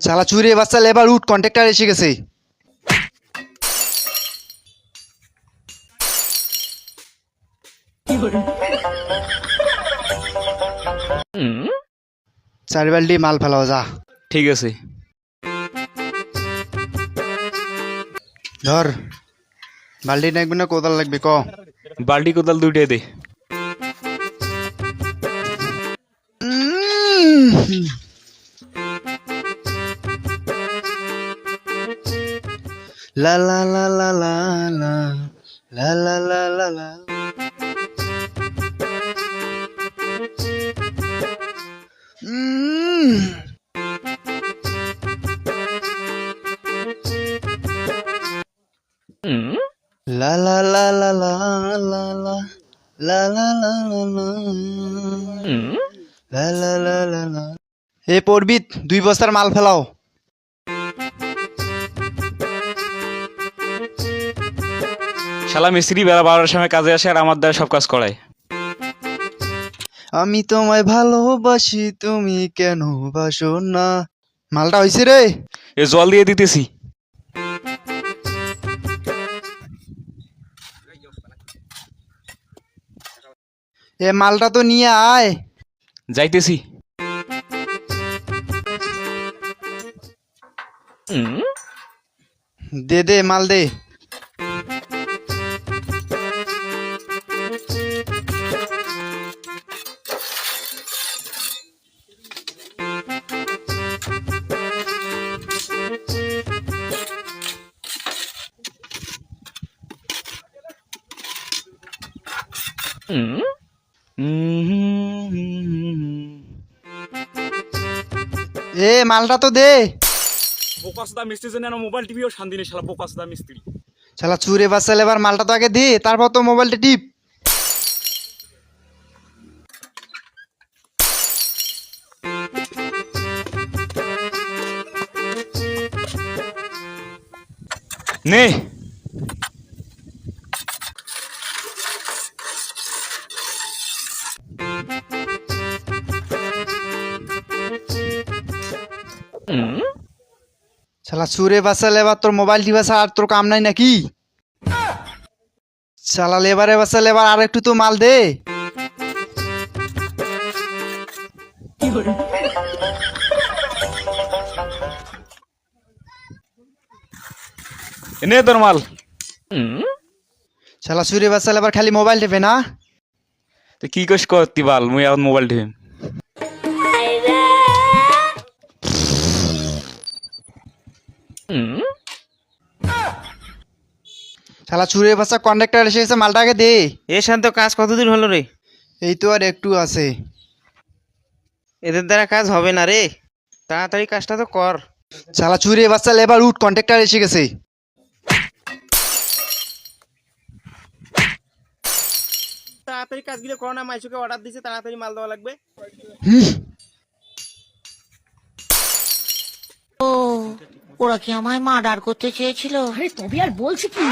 শালা চুরি বাচ্চা লেবার উঠ কন্ট্রাক্টর এসে গেছে। চার বাল্টি মাল ফেলাও যা। ঠিক আছে। ধর বাল্টি নাকবে না কোদাল লাগবে ক। বাল্টি কোদাল দুইটাই দে। লা লা লা লা লা লা লা লা লা লা লা উম। লা লা লা লা লা লা লা লা লা লা লা লা লা লা লা লা লা এ পড়বিত দুই বস্তার মাল ফেলাও শালা মিস্ত্রি বেলা বারোটার সময় কাজে আসে আর আমার দ্বারা সব কাজ করায়। আমি তোমায় ভালোবাসি তুমি কেন বাসো না? মালটা হয়েছে রে। এ জল দিয়ে দিতেছি। এ মালটা তো নিয়ে আয়। যাইতেছি। দে দে মাল দে। এ মালটা তো দে। বোকাসদা মিস্ত্রি জন্য মোবাইল টিভিও শান্তি নেই শালা বোকাসদা মিস্ত্রি। শালা চুরে বাচ্চা এবার মালটা তো আগে দে তারপর তো মোবাইলটা টিপ। নে। শালা চুরে বাচ্চা লেবার তোর মোবাইল টিপা ছাড়া আর তোর কাম নাই নাকি? শালা লেবারে বাচ্চা লেবার আর একটু তো মাল দে। নে তোর মাল। শালা চুরে বাচ্চা লেবার খালি মোবাইল টেপে না? তো কি কস করতি বাল মুই এখন মোবাইল টিভি শালা চুরে বাচ্চা কন্ডাক্টর এসে গেছে মালটাকে দে। এ শান্ত কাজ কতদিন হলো রে? এই তো আর একটু আছে। এদের দ্বারা কাজ হবে না রে। তাড়াতাড়ি কাজটা তো কর। শালা চুরে বাচ্চা লেবার উঠ কন্ট্রাক্টর এসে গেছে। তাড়াতাড়ি কাজগুলো করো না মাইসুকে অর্ডার দিছে তাড়াতাড়ি মাল দেওয়া লাগবে। ওরা কি আমায় মার্ডার করতে চেয়েছিল? আরে তবে আর বলছি কি?